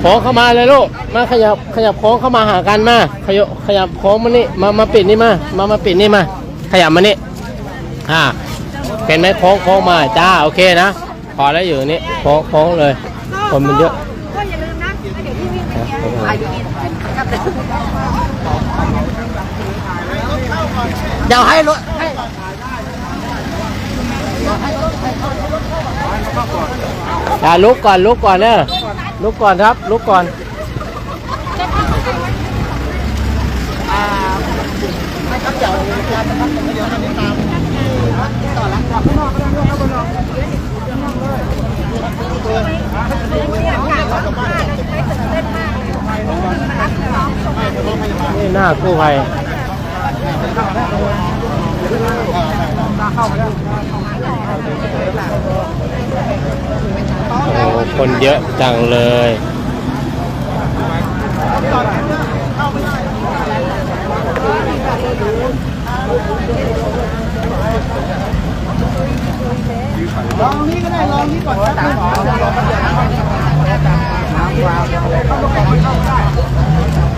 โค้งเข้ามาเลยลูก มาขยับขยับโค้งเข้ามาหากันมา ขยับขยับโค้งมานี่ มามาปิดนี่มา มามาปิดนี่มา ขยับมานี่ อ่าเห็นไหมโค้งโค้งมาจ้าโอเคนะ พอแล้วอยู่นี่โค้งโค้งเลย คนมันเยอะก็อย่าลืมนะเดี๋ยวพี่วิ่งไปเที่ยวอายุกลับเลยเดี๋ยวให้รถให้อย่าลุกก่อนลุกก่อนเนอะ ลุกก่อนครับ ลุกก่อนให้ครับเดี๋ยวเดี๋ยวนะครับเดี๋ยวอันนี้ตามต่อแล้วข้างนอกข้างนอกข้างนอกนี่หน้ากู้ภัย โอ้คนเยอะจังเลย ลองนี้ก็ได้ลองนี้ก่อนครับ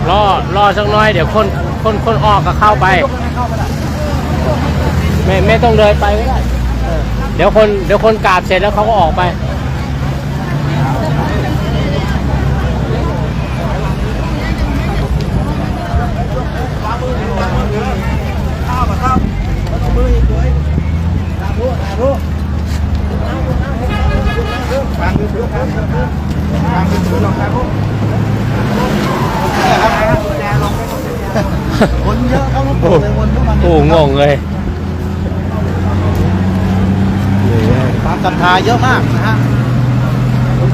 รอรอสักหน้อยเดี๋ยวคนคนคนออกก็เข้าไป ไม่ไม่ต้องเดินไปก็ได้ ดี๋ยวคนเดี๋ยวคนกราบเสร็จแล้วเขาก็ออกไปครับฟังดูดูลองครับคนเยอะเขาต้องเลยวนเข้ามาโอ้งงเลย ความศรัทธาเยอะมากนะฮะ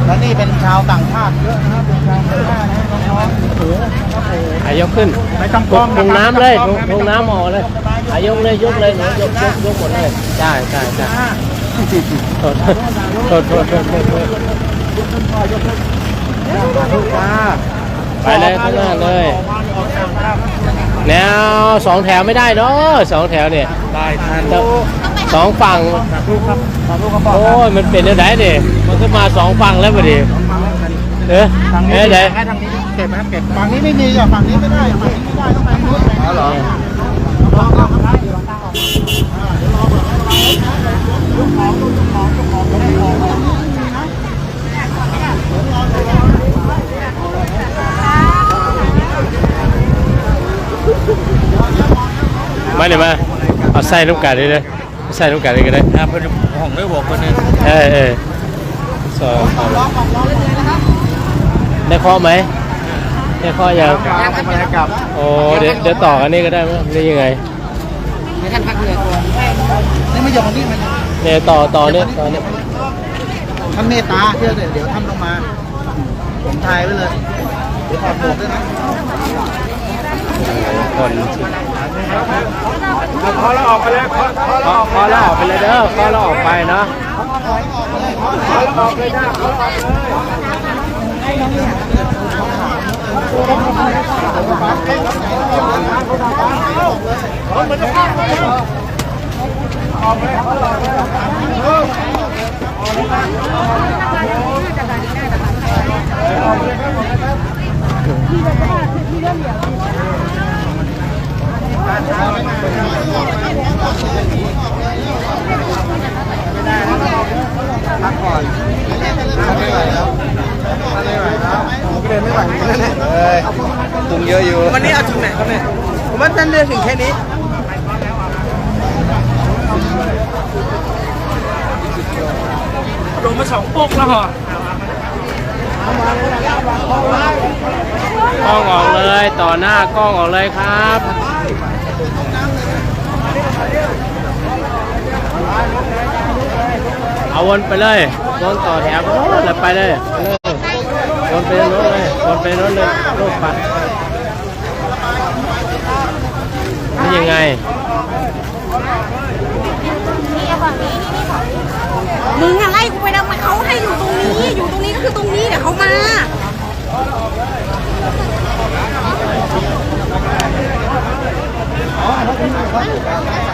และนี่เป็นชาวต่างชาติเยอะนะครับเป็นชาวต่างชาตินะน้องๆโอ้โหครับโอ้โหอายกขึ้นไม่ต้องลกล้องงลงน้ำเลยลงลงน้ำออกเลยอายกเลยยกเลยหนูยกยกยกหมดเลยใช่ใช่ใช่โทษโทษโทษโทษโทษโทษทุกจ้าไปเลยข้างหน้าเลยแนวสองแถวไม่ได้เนาะสองแถวเนี่ยได้ท่าน สองฝั่งสาธุครับสาธุครับพ่อโอ้ยมันเป็นยังไงดิมันก็มาสองฝั่งแล้วพอดีเออทางนี้เอ้ยเดี๋ยวให้ทางนี้เก็บนะเก็บฝั่งนี้ไม่มีอะฝั่งนี้ไม่ได้ฝั่งนี้ไม่ได้ต้องไปนู้นอ๋อเหรอลองลองครับลองตั้งออกอ่าเดี๋ยวรอก่อนยกของยกของยกของยกของมาเดี๋ยวมาเอาใส่ลูกกาดเลยเลย ใส่ลูกกาดเลยก็ได้ครับเป็นของด้วยหัวคนนึงเออเออสองสามได้ข้อไหมได้ข้อยังยังทำอะไรกับโอ้เดี๋ยวเดี๋ยวต่อกันนี่ก็ได้ไหมหรือยังไงให้ท่านพักเรือก่อนนี่ไม่ยอมนี่มันเนี่ยต่อต่อเนี่ยต่อเนี่ยท่านเมตตาเชื่อเลยเดี๋ยวท่านลงมาผมถ่ายไว้เลยเดี๋ยวถอดหมวกด้วยนะ คนคอเราออกไปเลยพอเราออกไปเลยเด้อพอเราออกไปเนาะคอเราออกเลยนะคอเราออกเลยออกไปออกไป พักก่อนไม่ไหวแล้วไม่ไหวแล้วผมเดินไม่ไหวแล้วเนี่ยเอ้ยตุงเยอะอยู่วันนี้เอาถึงไหนครับเนี่ยผมว่าท่านเดินถึงแค่นี้ลงมาสองปกแล้วเหรอก้องออกเลยต่อหน้ากล้องออกเลยครับ เอาวนไปเลยวนต่อแถวไปโน่นเลยไปเลยไปเลยวนไปโน้นเลยวนไปโน้นเลยรูปปัดนี่ยังไงมึงอะไรกูไปทำไมเขาให้อยู่ตรงนี้ อยู่ตรงนี้ก็คือตรงนี้เดี๋ยวเขามาไป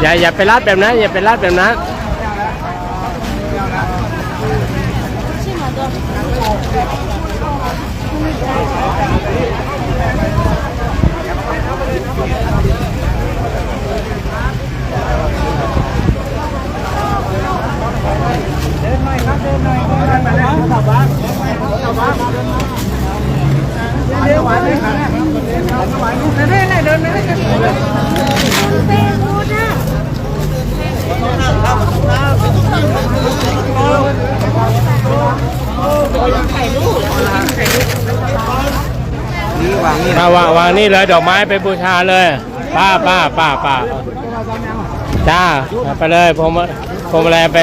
อย่าอย่าไปลาดแบบนั้นอย่าไปลาดแบบนั้นมาวาง วางนี่เลยดอกไม้ไปบูชาเลย ป้าป้าป้าป้าจ้าไปเลยผมผมอะไรไป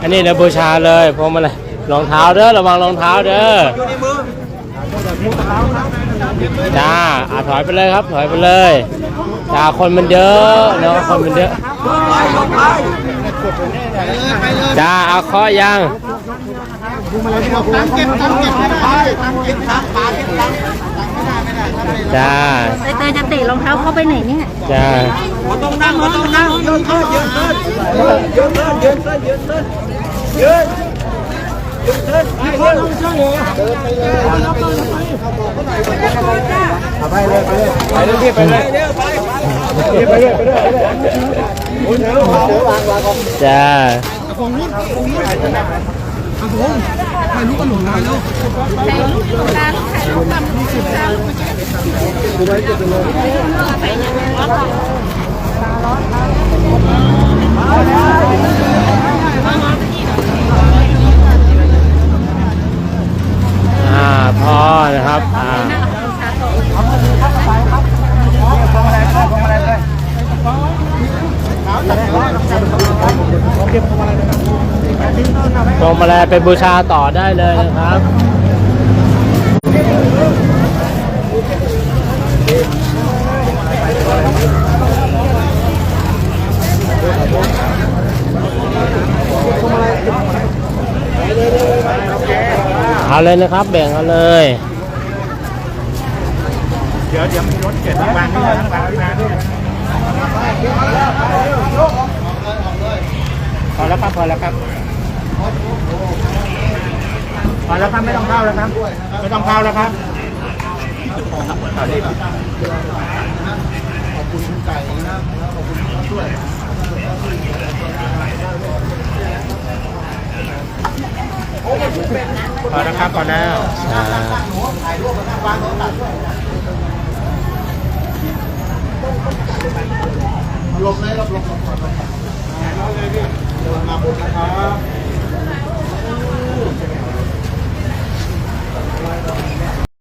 อันนี้เดี๋ยวบูชาเลยผมอะไรรองเท้าเด้อระวังรองเท้าเด้อจ้าอะถอยไปเลยครับถอยไปเลยจ้าคนมันเยอะเนาะคนมันเยอะจ้าเอาเคาะยังตังเก็บตังเก็บตังเก็บ จ้าเตยจะเตะรองเท้าเข้าไปไหนเนี่ยจ้าเขาต้องนั่งเขาต้องนั่งยืนขึ้นยืนขึ้นยืนขึ้นยืนขึ้นยืนขึ้นยืนยืนขึ้นยืนขึ้นเดินไปเลยไปเลยไปเลยไปเลยไปเลยไปเลยไปเลยจ้าของนู้นของนู้นายรูปกับหลวงตาเร็วถ่ายรูปหลวงตาถ่ายรูปกับหลงตาดูไว้เจ็ดเลยไปยังไงวะร้พอนะครับอ่าเก็บพวงมาลัย ไปบูชาต่อได้เลยนะครับ เอาเลยนะครับ แบ่งเอาเลย เดี๋ยวเดี๋ยวมีรถเก็บวางนี่วางนี่พอแล้วครับพอแล้วครับพอ แล้วครับไม่ต้องเข้าแล้วครับไม่ต้องเข้าแล้วครับขอบคุณคุณไก่นะครับขอบคุณช่วยพอแล้วครับพอแล้วอ่าหลบเลยหลบหลบหลบหลบมาบุญนะครับ light on the net.